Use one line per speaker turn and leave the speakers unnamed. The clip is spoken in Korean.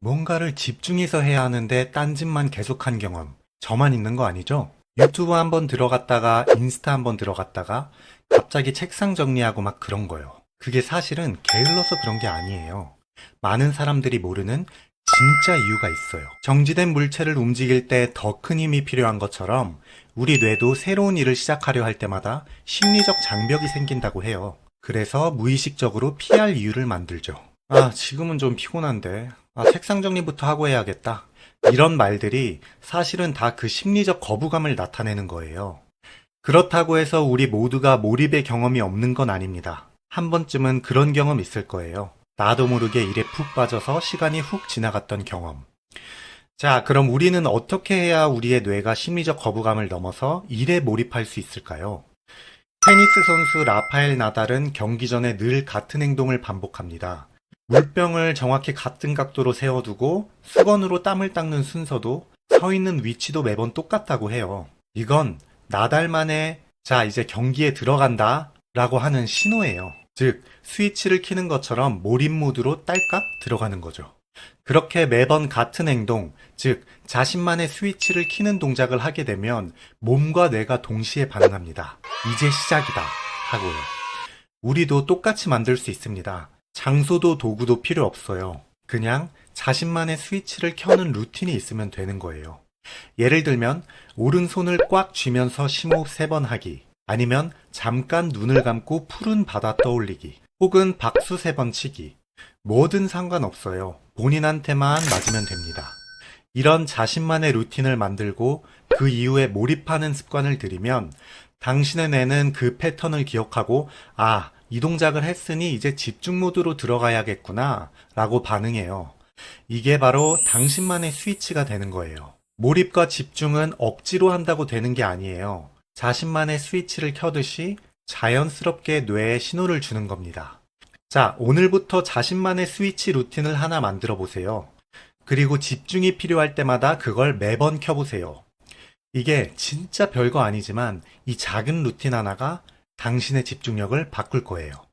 뭔가를 집중해서 해야 하는데 딴짓만 계속한 경험. 저만 있는 거 아니죠? 유튜브 한번 들어갔다가 인스타 한번 들어갔다가 갑자기 책상 정리하고 막 그런 거요. 그게 사실은 게을러서 그런 게 아니에요. 많은 사람들이 모르는 진짜 이유가 있어요. 정지된 물체를 움직일 때 더 큰 힘이 필요한 것처럼 우리 뇌도 새로운 일을 시작하려 할 때마다 심리적 장벽이 생긴다고 해요. 그래서 무의식적으로 피할 이유를 만들죠. 아, 지금은 좀 피곤한데. 아, 책상 정리부터 하고 해야겠다. 이런 말들이 사실은 다 그 심리적 거부감을 나타내는 거예요. 그렇다고 해서 우리 모두가 몰입의 경험이 없는 건 아닙니다. 한 번쯤은 그런 경험 있을 거예요. 나도 모르게 일에 푹 빠져서 시간이 훅 지나갔던 경험. 자, 그럼 우리는 어떻게 해야 우리의 뇌가 심리적 거부감을 넘어서 일에 몰입할 수 있을까요? 테니스 선수 라파엘 나달은 경기 전에 늘 같은 행동을 반복합니다. 물병을 정확히 같은 각도로 세워두고 수건으로 땀을 닦는 순서도 서 있는 위치도 매번 똑같다고 해요. 이건 나달만의 자, 이제 경기에 들어간다 라고 하는 신호예요. 즉, 스위치를 키는 것처럼 몰입 모드로 딸깍 들어가는 거죠. 그렇게 매번 같은 행동, 즉, 자신만의 스위치를 키는 동작을 하게 되면 몸과 뇌가 동시에 반응합니다. 이제 시작이다. 하고요. 우리도 똑같이 만들 수 있습니다. 장소도 도구도 필요 없어요. 그냥 자신만의 스위치를 켜는 루틴이 있으면 되는 거예요. 예를 들면, 오른손을 꽉 쥐면서 심호흡 3번 하기, 아니면 잠깐 눈을 감고 푸른 바다 떠올리기, 혹은 박수 3번 치기. 뭐든 상관없어요. 본인한테만 맞으면 됩니다. 이런 자신만의 루틴을 만들고 그 이후에 몰입하는 습관을 들이면 당신의 뇌는 그 패턴을 기억하고 아, 이 동작을 했으니 이제 집중 모드로 들어가야겠구나 라고 반응해요. 이게 바로 당신만의 스위치가 되는 거예요. 몰입과 집중은 억지로 한다고 되는 게 아니에요. 자신만의 스위치를 켜듯이 자연스럽게 뇌에 신호를 주는 겁니다. 자, 오늘부터 자신만의 스위치 루틴을 하나 만들어 보세요. 그리고 집중이 필요할 때마다 그걸 매번 켜보세요. 이게 진짜 별거 아니지만 이 작은 루틴 하나가 당신의 집중력을 바꿀 거예요.